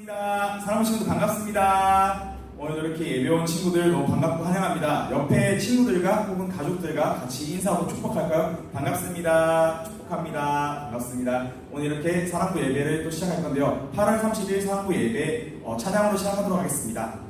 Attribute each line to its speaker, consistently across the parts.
Speaker 1: 반갑습니다. 사람 친구 반갑습니다. 오늘 이렇게 예배 온 친구들 너무 반갑고 환영합니다. 옆에 친구들과 혹은 가족들과 같이 인사하고 축복할까요? 반갑습니다. 축복합니다. 반갑습니다. 오늘 이렇게 사랑부 예배를 또 시작할 건데요. 8월 30일 사랑부 예배 어, 찬양으로 시작하도록 하겠습니다.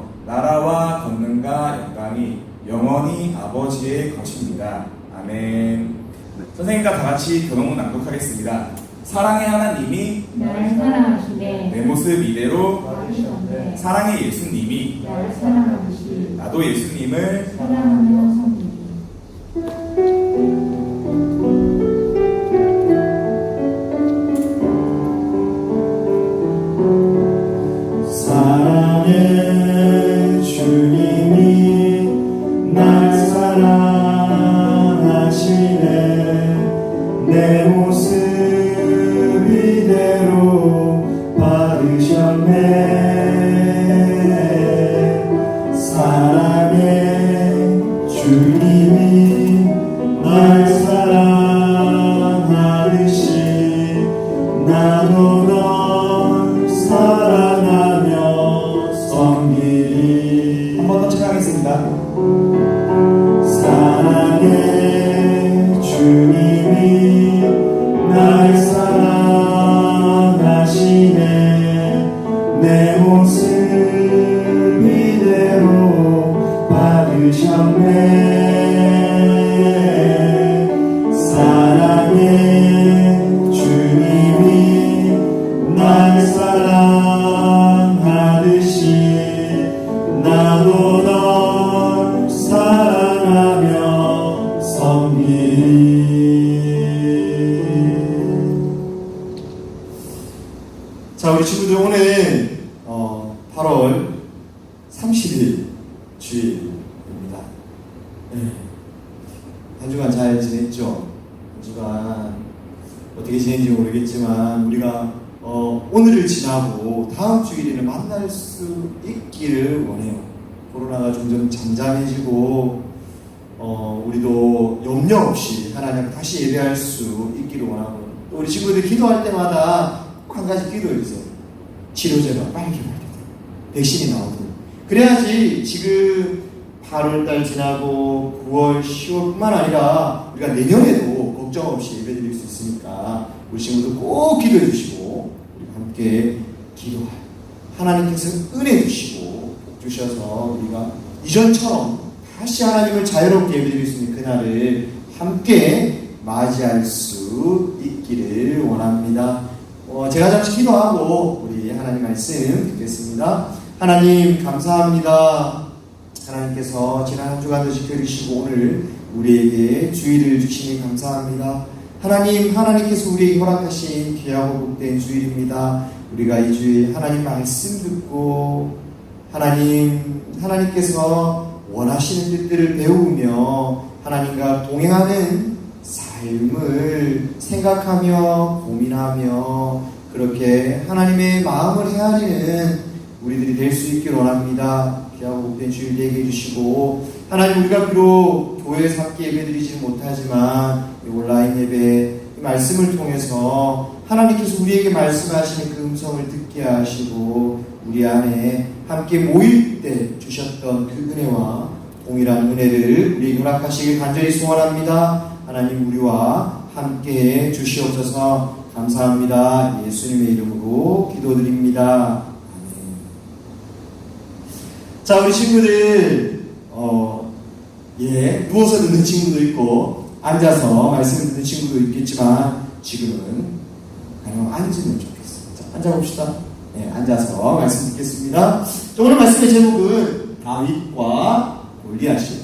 Speaker 1: 나라와 권능과 영광이 영원히 아버지의 것입니다. 아멘. 선생님과 다 같이 교동문 낭독하겠습니다. 사랑의 하나님이 내 모습 이대로 사랑의 예수님이 나도 예수님을
Speaker 2: 사랑하며
Speaker 3: realizar. 말씀드린지 모르겠지만 우리가 어, 오늘을 지나고 다음 주일에는 만날 수 있기를 원해요. 코로나가 점점 잠잠해지고 어, 우리도 염려 없이 하나님 다시 예배할 수 있기를 원하고 또 우리 친구들 기도할 때마다 꼭 한 가지 기도해 주세요. 치료제가 빨리 개발되고 백신이 나오고 그래야지 지금 8월달 지나고 9월, 10월뿐만 아니라 우리가 내년에도 걱정 없이 예배드릴 수 있으니까 우리 친구들 꼭 기도해 주시고 우리 함께 기도할 하나님께서 은혜 주시고 복 주셔서 우리가 이전처럼 다시 하나님을 자유롭게 예배드릴 수 있는 그날을 함께 맞이할 수 있기를 원합니다. 어, 제가 잠시 기도하고 우리 하나님 말씀 듣겠습니다. 하나님 감사합니다. 하나님께서 지난 한 주간도 지켜주시고 오늘 우리에게 주의를 주시니 감사합니다. 하나님, 하나님께서 우리에게 허락하신 귀하고 복된 주일입니다. 우리가 이 주일 하나님 말씀 듣고 하나님, 하나님께서 원하시는 뜻들을 배우며 하나님과 동행하는 삶을 생각하며 고민하며 그렇게 하나님의 마음을 헤아리는 우리들이 될 수 있기를 원합니다. 귀하고 복된 주일 되게 해주시고 하나님 우리가 비록 교회에서 함께 예배드리지 못하지만 이 온라인 예배 이 말씀을 통해서 하나님께서 우리에게 말씀하시는 그 음성을 듣게 하시고 우리 안에 함께 모일 때 주셨던 그 은혜와 동일한 은혜를 우리에게 허락하시길 간절히 소원합니다. 하나님 우리와 함께 주시옵소서 감사합니다. 예수님의 이름으로 기도드립니다. 아멘. 자, 우리 친구들, 어, 예, 누워서 듣는 친구도 있고, 앉아서 말씀을 듣는 친구도 있겠지만, 지금은 그냥 앉으면 좋겠습니다. 자, 앉아 봅시다. 예, 앉아서 말씀 듣겠습니다. 자, 오늘 말씀의 제목은 다윗과 골리앗이에요.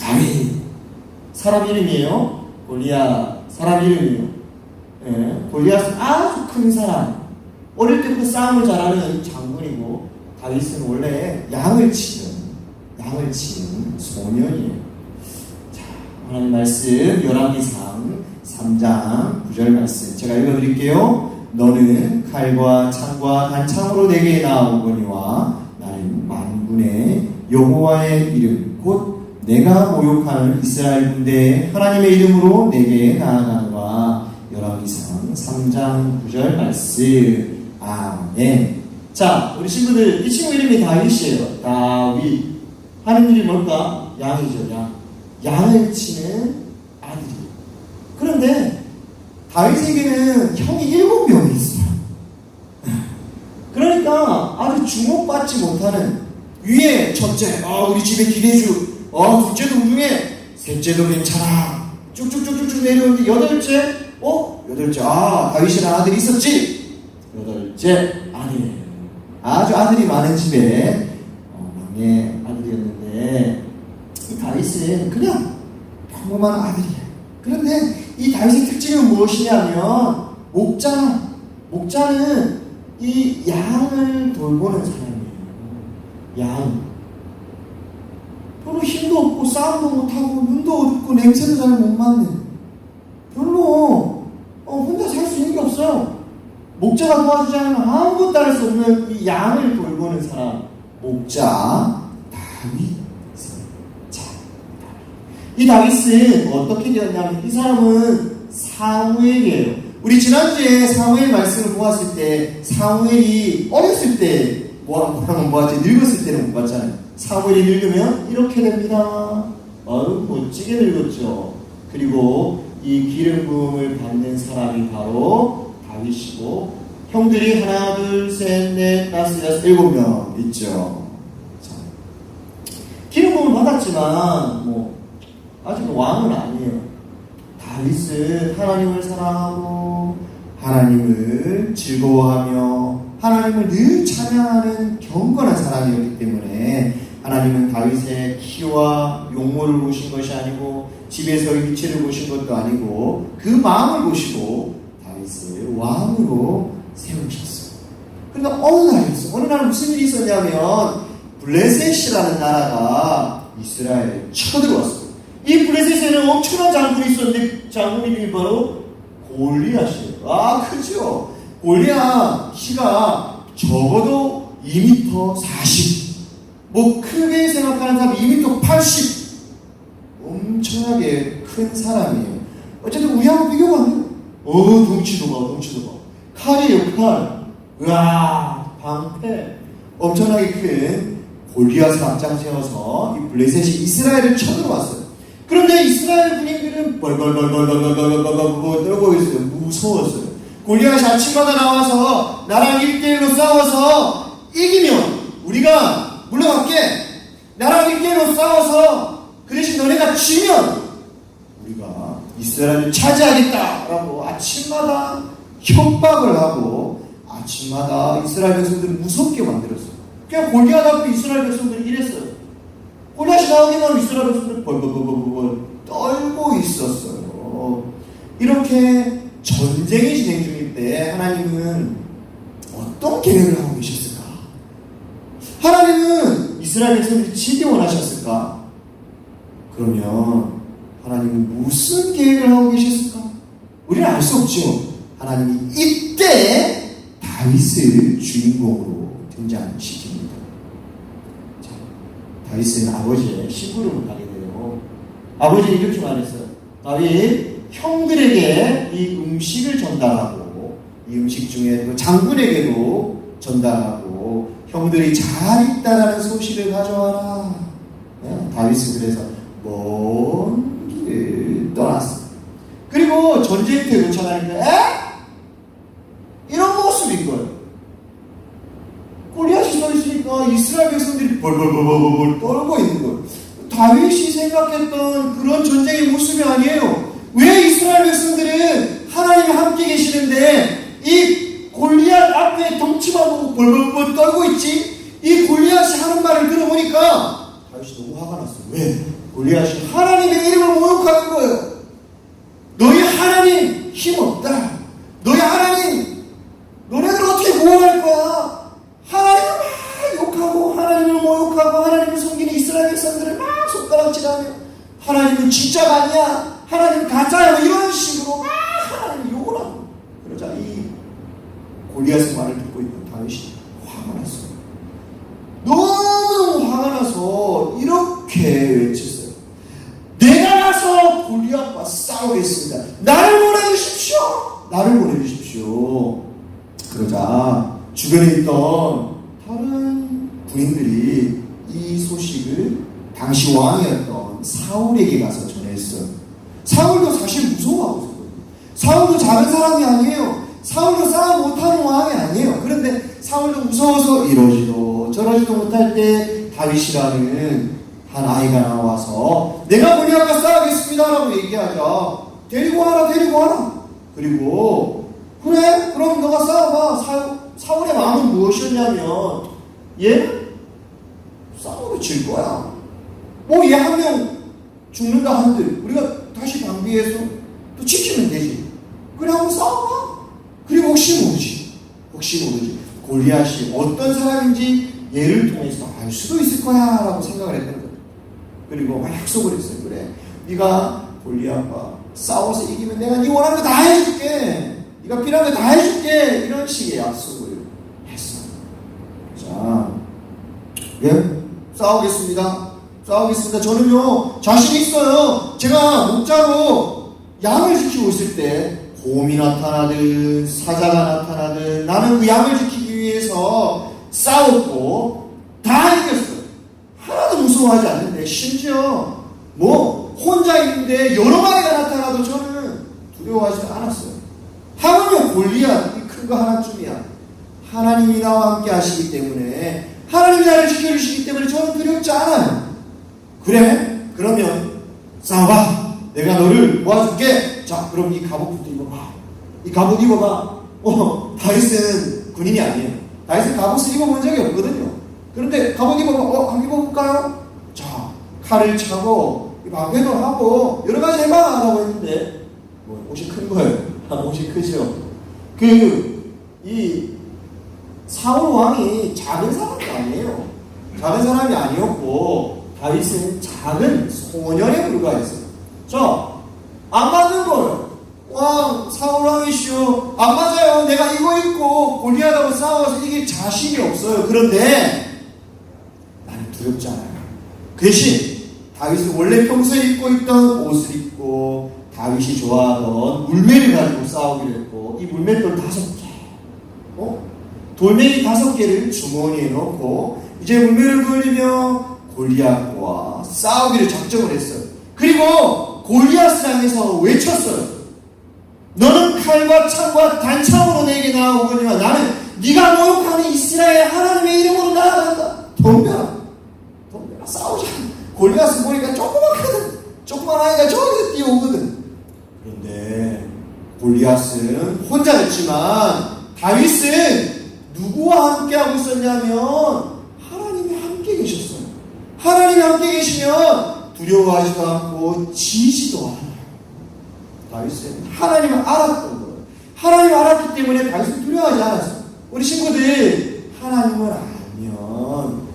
Speaker 3: 다윗. 사람 이름이에요. 골리앗. 사람 이름이에요. 예, 골리앗은 아주 큰 사람. 어릴 때부터 싸움을 잘하는 장군이고, 다윗은 원래 양을 치는 양을 치는 소년이에요. 자, 하나님 말씀 열왕기상 3장 9절 말씀 제가 읽어드릴게요. 너는 칼과 창과 단창으로 내게 나오거니와 나는 만군의 여호와의 이름 곧 내가 모욕하는 이스라엘 군대 하나님의 이름으로 내게 나아가노라 열왕기상 3장 9절 말씀 아멘. 자, 우리 친구들, 이 친구 이름이 다윗이에요. 다윗. 하는 일이 뭘까? 양이죠, 양. 양을 치는 아들이에요. 그런데, 다윗에게는 형이 일곱 명이 있어요. 그러니까 아주 주목받지 못하는 위에 첫째, 아, 우리 집에 기대주, 어, 둘째도 훌륭해, 셋째도 괜찮아. 쭉쭉쭉쭉 내려오는데 여덟째, 어? 여덟째, 아, 다윗이라는 아들이 있었지? 여덟째, 아니에요. 아주 아들이 많은 집에 어, 막내 다윗은 그냥 평범한 아들이에요. 그런데 이 다윗의 특징은 무엇이냐면 목자, 목자는 이 양을 돌보는 사람이에요. 양. 별로 힘도 없고 싸움도 못하고 눈도 어둡고 냄새도 잘 못 맡는 별로 어, 혼자 살 수 있는 게 없어요. 목자가 도와주지 않으면 아무것도 할 수 없는 이 양을 돌보는 사람 목자 다윗 자, 이 다윗은 어떻게 되었냐면 이 사람은 사무엘이에요. 우리 지난주에 사무엘 말씀을 보았을 때 사무엘이 어렸을 때 뭐라고 뭐하지? 늙었을 때는 못 봤잖아요. 사무엘이 늙으면 이렇게 됩니다. 아유 멋지게 늙었죠. 그리고 이 기름 부음을 받는 사람이 바로 다윗이고 형들이 하나 둘셋넷 다섯 여섯 일곱 명 있죠. 자, 기름 부음을 받았지만 뭐 아직 왕은 아니에요. 다윗은 하나님을 사랑하고 하나님을 즐거워하며 하나님을 늘 찬양하는 경건한 사람이었기 때문에 하나님은 다윗의 키와 용모를 보신 것이 아니고 집에서의 위치를 보신 것도 아니고 그 마음을 보시고 다윗을 왕으로 세우셨어요. 그런데 어느 날 있어. 어느 날 무슨 일이 있었냐면 블레셋이라는 나라가 이스라엘에 쳐들어왔어요. 이 블레셋에는 엄청난 장군이 있었는데 장군 이름이 바로 골리앗이에요. 아, 그죠? 골리앗 키가 적어도 2m 40. 뭐 크게 생각하는 사람 2m 80. 엄청나게 큰 사람이에요. 어쨌든 우리하고 비교가 안 돼요. 어, 덩치도 봐, 덩치도 봐. 칼이에요, 칼. 으아, 방패. 엄청나게 큰 골리앗을 앞장 세워서 이 블레셋이 이스라엘을 쳐들어왔어요. 그런데 이스라엘 군인들은 벌벌벌벌벌벌벌벌벌 떨고 있어요. 무서웠어요. 골리앗이 아침마다 나와서 나랑 1대1로 싸워서 이기면 우리가 물러갈게. 나랑 1대1로 싸워서 그 대신 너네가 지면 우리가 이스라엘을 차지하겠다라고 아침마다 협박을 하고 아침마다 이스라엘 백성들을 무섭게 만들었어요. 그냥 골리앗 앞에 이스라엘 백성들이 이랬어요. 골리앗이 나오기만 하면 이스라엘 백성들이 벌벌벌벌벌 떨고 있었어요. 이렇게 전쟁이 진행 중일 때 하나님은 어떤 계획을 하고 계셨을까? 하나님은 이스라엘 백성들이 지기 원하셨을까? 그러면 하나님은 무슨 계획을 하고 계셨을까? 우리는 알 수 없죠. 하나님이 이때 다윗을 주인공으로 등장시킵니다. 자, 다윗은 아버지의 심부름을 가게 돼요. 아버지는 이렇게 말했어요. 다윗 형들에게 이 음식을 전달하고 이 음식 중에 그 장군에게도 전달하고 형들이 잘 있다라는 소식을 가져와라. 네, 다윗은 그래서 먼 길을 떠났어. 그리고 전쟁터에 도착하니까 에? 이런 모습인 거예요. 골리앗이 서 있으니까 이스라엘 백성들이 벌벌벌벌벌 떨고 있는 거예요. 다윗이 생각했던 그런 전쟁의 모습이 아니에요. 왜 이스라엘 백성들은 하나님이 함께 계시는데 이 골리앗 앞에 덩치만 벌벌벌 떨고 있지? 이 골리앗이 하는 말을 들어보니까 다윗이 너무 화가 났어요. 왜? 골리앗이 하나님의 이름을 모욕하는 거예요. 너희 하나님 힘 없다. 너희 하나님 너네들 어떻게 구원할 거야? 하나님을 막 욕하고 하나님을 모욕하고 하나님을 섬기는 이스라엘 백성들을 막 손가락질하며 하나님은 진짜가 아니야. 하나님 가짜야. 뭐 이런 식으로 막 하나님 욕을 하고 그러자 이 골리앗의 말을 듣고 있는 다윗이 화가 났어요. 너무너무 화가 나서 이렇게 외쳤어요. 내가 가서 골리앗과 싸우겠습니다. 나를 보내주십시오. 나를 보내주십시오. 그러자 주변에 있던 다른 군인들이 이 소식을 당시 왕이었던 사울에게 가서 전했어요. 사울도 사실 무서워하고. 사울도 작은 사람이 아니에요. 사울도 싸움 못하는 왕이 아니에요. 그런데 사울도 무서워서 이러지도 저러지도 못할 때 다윗이라는 한 아이가 나와서 내가 골리앗과 싸우겠습니다라고 얘기하자 데리고 와라 데리고 와라 그리고 그래 그럼 너가 싸워봐 사, 사울의 마음은 무엇이었냐면 얘는 싸움으로 질 거야 뭐얘 한 명 죽는다 한들 우리가 다시 방비해서 또 지키면 되지 그래 한번 싸워봐 그리고 혹시 모르지 혹시 모르지 골리앗이 어떤 사람인지 얘를 통해서 알 수도 있을 거야 라고 생각을 했던 거예요 그리고 막 약속을 했어요. 그래, 네가 골리앗과 싸워서 이기면 내가 네 원하는 거 다 해줄게. 네가 필요한 거 다 해줄게. 이런 식의 약속을 했어요. 자, 예, 싸우겠습니다. 싸우겠습니다. 저는요 자신 있어요. 제가 목자로 양을 지키고 있을 때 곰이 나타나든 사자가 나타나든 나는 그 양을 지키기 위해서 싸웠고 다 이겼어요. 하나도 무서워하지 않는데 심지어 뭐 혼자 있는데 여러 마리가 나타나도 저는 두려워하지 않았어요. 하물며 골리앗 이큰거 하나쯤이야. 하나님이 나와 함께 하시기 때문에 하나님이 나를 지켜주시기 때문에 저는 두렵지 않아요. 그래? 그러면 싸워봐. 내가 너를 모아줄게. 자, 그럼 이 갑옷부터 입어봐. 이 갑옷 입어봐. 어, 다윗은 군인이 아니에요. 다윗은 갑옷을 입어본 적이 없거든요. 그런데 갑옷 입어봐. 어, 한번 입어볼까요? 자, 칼을 차고, 이 방패도 하고, 여러 가지 해봐. 라고 했는데, 뭐, 옷이 큰 거예요. 아, 옷이 크죠. 그, 이, 사울 왕이 작은 사람이 아니에요. 작은 사람이 아니었고, 다윗은 작은 소년에 불과했어요. 자, 안 맞는 거예요. 왕, 사울 왕이시오. 안 맞아요. 내가 이거 입고 골리앗하고 싸워서 이게 자신이 없어요. 그런데, 나는 두렵지 않아요. 그 대신 다윗은 원래 평소에 입고 있던 옷을 입고 다윗이 좋아하던 물매를 가지고 싸우기로 했고 이 물맷돌 다섯 개, 어? 돌멩이 다섯 개를 주머니에 넣고 이제 물매를 돌리며 골리앗과 싸우기를 작정을 했어요. 그리고 골리앗을 향해서 외쳤어요. 너는 칼과 창과 단창으로 내게 나아오거니와 나는 네가 모욕하는 이스라엘 하나님의 이름으로 나아간다. 덤벼라. 덤벼라. 싸우자. 골리앗은 보니까 조그맣거든. 조그만 아이가 저기서 뛰어오거든. 그런데 골리앗은 혼자였지만 다윗은 누구와 함께 하고 있었냐면 하나님이 함께 계셨어요. 하나님이 함께 계시면 두려워하지도 않고 지지도 않아요. 하나님을 알았던 거예요. 하나님을 알았기 때문에 다윗은 두려워하지 않았어요. 우리 친구들 하나님을 알면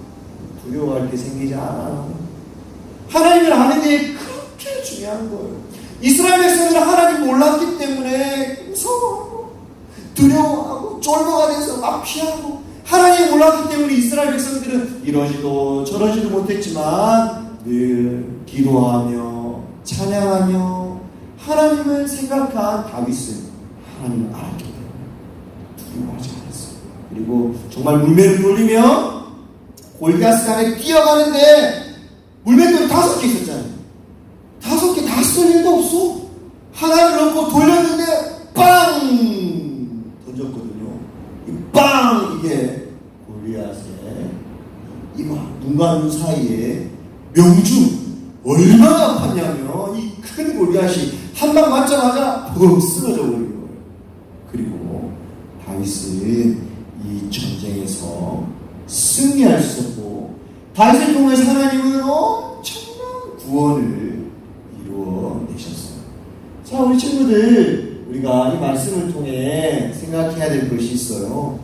Speaker 3: 두려워할 게 생기지 않아요. 하나님을 아는 게 그렇게 중요한 거예요. 이스라엘 백성들은 하나님 몰랐기 때문에 무서워하고 두려워하고 쫄보가 돼서 막 피하고 하나님 몰랐기 때문에 이스라엘 백성들은 이러지도 저러지도 못했지만 늘 기도하며 찬양하며 하나님을 생각한 다윗은 하나님을 알았기 때문에 두려워하지 않았어요. 그리고 정말 물매를 돌리며 향해 뛰어가는데 물맷돌이 다섯 개 있었잖아요. 다섯 개 다 쓸 일도 없어. 하나를 넣고 돌렸는데 빵 던졌거든요. 이빵 이게 골리앗의 이마 눈과 눈 사이에 명중 얼마나 아팠냐면 이 큰 골리앗이 한 방 맞자마자 푹 쓰러져 버린 거예요. 그리고 다윗은 이 전쟁에서 승리할 수 있었고 다윗을 통해서 하나님은 엄청난 구원을 이루어내셨어요. 자, 우리 친구들, 우리가 이 말씀을 통해 생각해야 될 것이 있어요.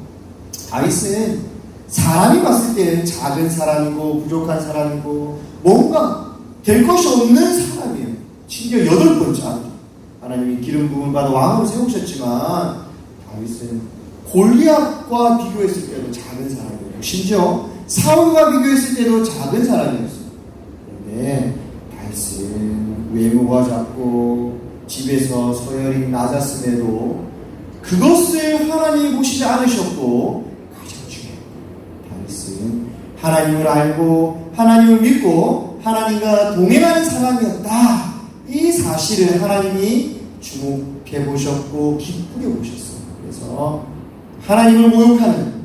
Speaker 3: 다윗은 사람이 봤을 때는 작은 사람이고 부족한 사람이고 뭔가 될 것이 없는 사람이에요. 심지어 여덟 번째. 하나님이 기름 부음 받아 왕으로 세우셨지만 다윗은 골리앗과 비교했을 때도 작은 사람이었고 심지어 사울과 비교했을 때도 작은 사람이었어요. 그런데 다윗은 외모가 작고 집에서 서열이 낮았음에도 그것을 하나님이 보시지 않으셨고 가장 중요해요. 다윗은 하나님을 알고 하나님을 믿고 하나님과 동행하는 사람이었다. 이 사실을 하나님이 주목해 보셨고 기쁘게 보셨어요. 그래서 하나님을 모욕하는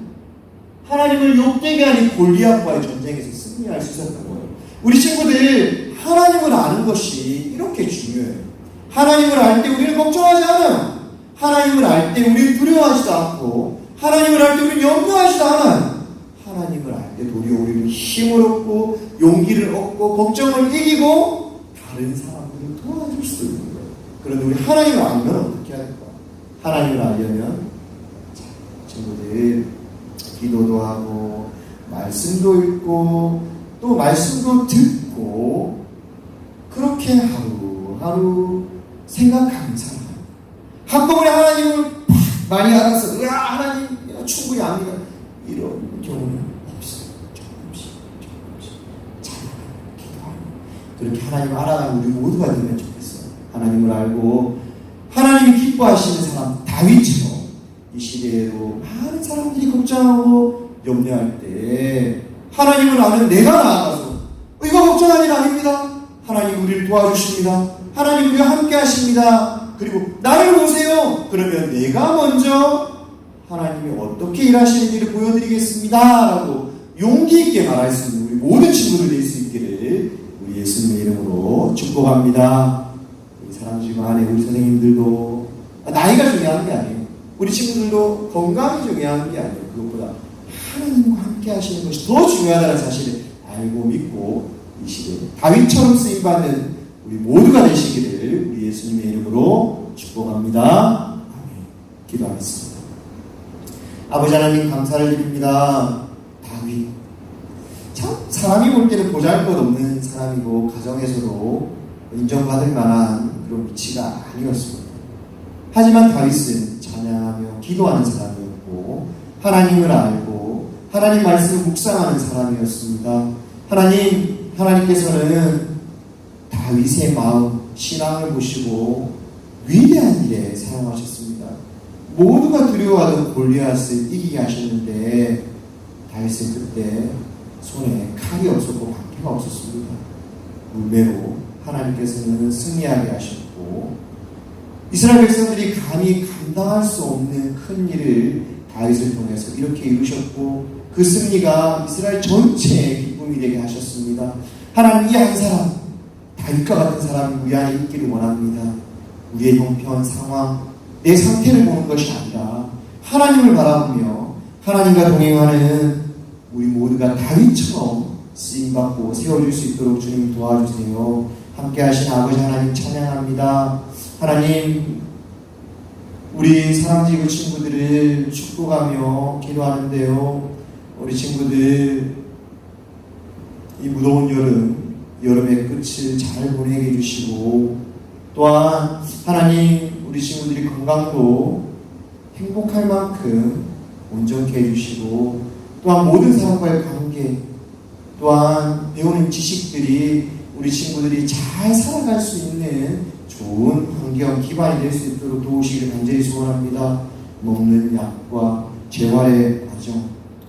Speaker 3: 하나님을 욕되게 하는 골리앗과의 전쟁에서 승리할 수 있었던 거예요. 우리 친구들 하나님을 아는 것이 이렇게 중요해요. 하나님을 알 때 우리는 걱정하지 않아요. 하나님을 알 때 우리는 두려워하지도 않고 하나님을 알 때 우리는 염려하지도 않아요. 하나님을 도리어 우리는 힘을 얻고 용기를 얻고 걱정을 이기고 다른 사람들을 도와줄 수도 있는 거예요. 그런데 우리 하나님을 알면 어떻게 할까? 하나님을 알려면 자, 친구들 기도도 하고 말씀도 읽고 또 말씀도 듣고 그렇게 하루하루 생각하는 사람 한꺼번에 하나님을 팍 많이 알아서 으아 하나님 충분히 압니다 이런 경우는 없어요 조금씩 조금씩 찬양하고 기도하고 그렇게 하나님을 알아가는 우리 모두가 되면 좋겠어요 하나님을 알고 하나님이 기뻐하시는 사람 다윗처럼 이 시대에도 많은 사람들이 걱정하고 염려할 때 하나님을 아는 내가 나아가서 이거 걱정할 일 아닙니다. 하나님 우리를 도와주십니다. 하나님 우리와 함께 하십니다. 그리고 나를 보세요. 그러면 내가 먼저 하나님이 어떻게 일하시는지를 보여드리겠습니다. 라고 용기 있게 말할 수 있는 우리 모든 친구들 될수 있기를 우리 축복합니다. 우리 중에 안에 우리 선생님들도 나이가 중요한 게 아니에요. 우리 친구들도 건강이 중요한 게 아니에요. 그것보다 하나님과 함께 하시는 것이 더 중요하다는 사실을 알고 믿고 이 시대에 다윗처럼 쓰임받는 우리 모두가 되시기를 우리 예수님의 이름으로 축복합니다. 아멘. 기도하겠습니다. 아버지 하나님 감사를 드립니다. 참 사람이 볼 때는 보잘것없는 사람이고 가정에서도 인정받을 만한 그런 위치가 아니었습니다. 하지만 다윗은 찬양하며 기도하는 사람이었고 하나님을 알고 하나님 말씀을 묵상하는 사람이었습니다. 하나님 하나님께서는 다윗의 마음 신앙을 보시고 위대한 일에 사용하셨습니다. 모두가 두려워하던 골리앗을 이기게 하셨는데 다윗은 그때 손에 칼이 없었고 방패가 없었습니다. 물매로 하나님께서는 승리하게 하셨고 이스라엘 백성들이 감히 감당할 수 없는 큰 일을 다윗을 통해서 이렇게 이루셨고 그 승리가 이스라엘 전체의 기쁨이 되게 하셨습니다. 하나님 이 한 사람 다윗과 같은 사람이 우리 안에 있기를 원합니다. 우리의 형편 상황 내 상태를 보는 것이 아니라 하나님을 바라보며 하나님과 동행하는 우리 모두가 다윗처럼 쓰임받고 세워질 수 있도록 주님 도와주세요. 함께 하신 아버지 하나님 찬양합니다. 하나님, 우리 사랑지구 친구들을 축복하며 기도하는데요. 우리 친구들, 이 무더운 여름, 여름의 끝을 잘 보내게 해주시고, 또한 하나님, 우리 친구들이 건강도 행복할 만큼 온전케 해주시고, 또한 모든 사람과의 관계, 또한 배우는 지식들이 우리 친구들이 잘 살아갈 수 있는 좋은 환경 기반이 될 수 있도록 도우시기를 간절히 소원합니다. 먹는 약과 재활의 과정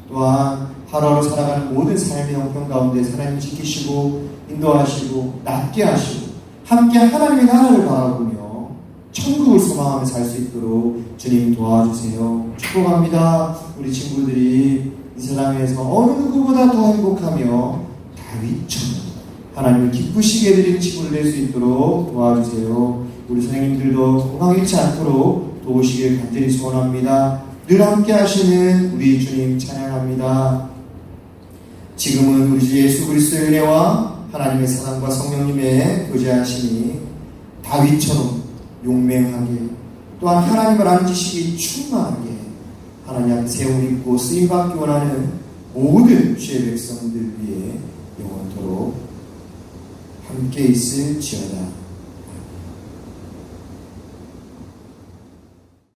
Speaker 3: 또한 하루하루 살아가는 모든 삶의 형편 가운데 하나님 지키시고 인도하시고 낫게 하시고 함께 하나님의 나라를 바라보며 천국을 소망하며 살 수 있도록 주님 도와주세요. 축복합니다. 우리 친구들이 이 세상에서 어느 누구보다 더 행복하며 다윗처럼 하나님을 기쁘시게 드리는 친구를 될수 있도록 도와주세요. 우리 선생님들도 건강 잃지 않도록 도우시길 간절히 소원합니다. 늘 함께 하시는 우리 주님 찬양합니다. 지금은 우리 주 예수 그리스도의 은혜와 하나님의 사랑과 성령님의 교제하심이 다윗처럼 용맹하게 또한 하나님을 아는 지식이 충만하게 하나님 앞에 세움 입고 쓰임받기 원하는 모든 주의 백성들 위해 영원토록 함께 있을지어다.